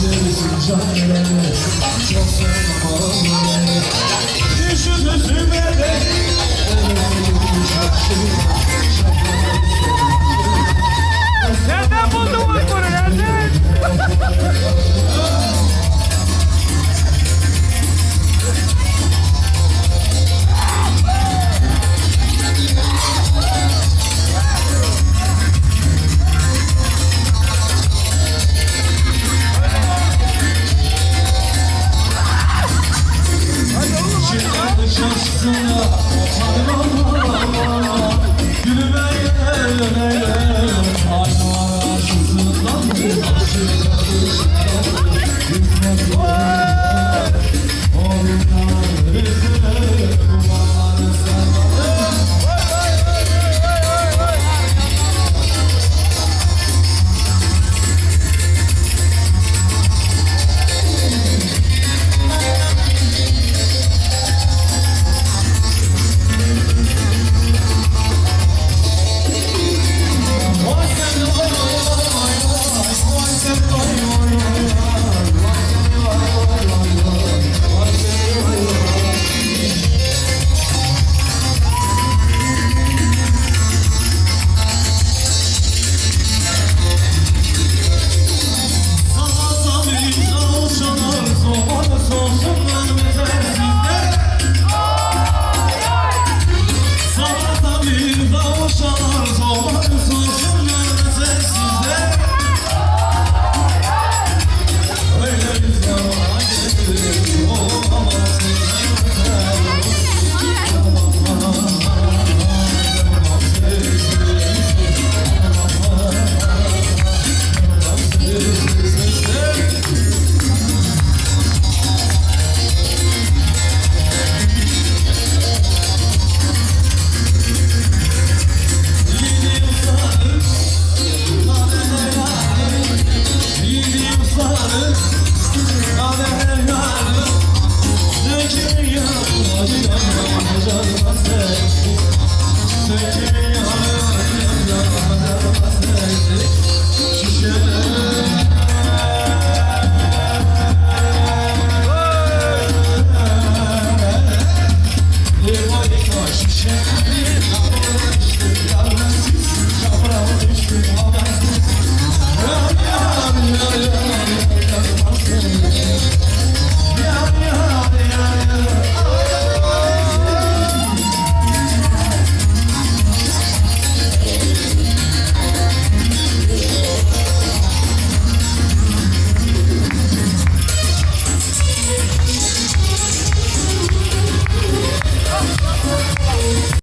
Nereden しくなっ Sökün yanı, yanı, yanı, yanı, yanı,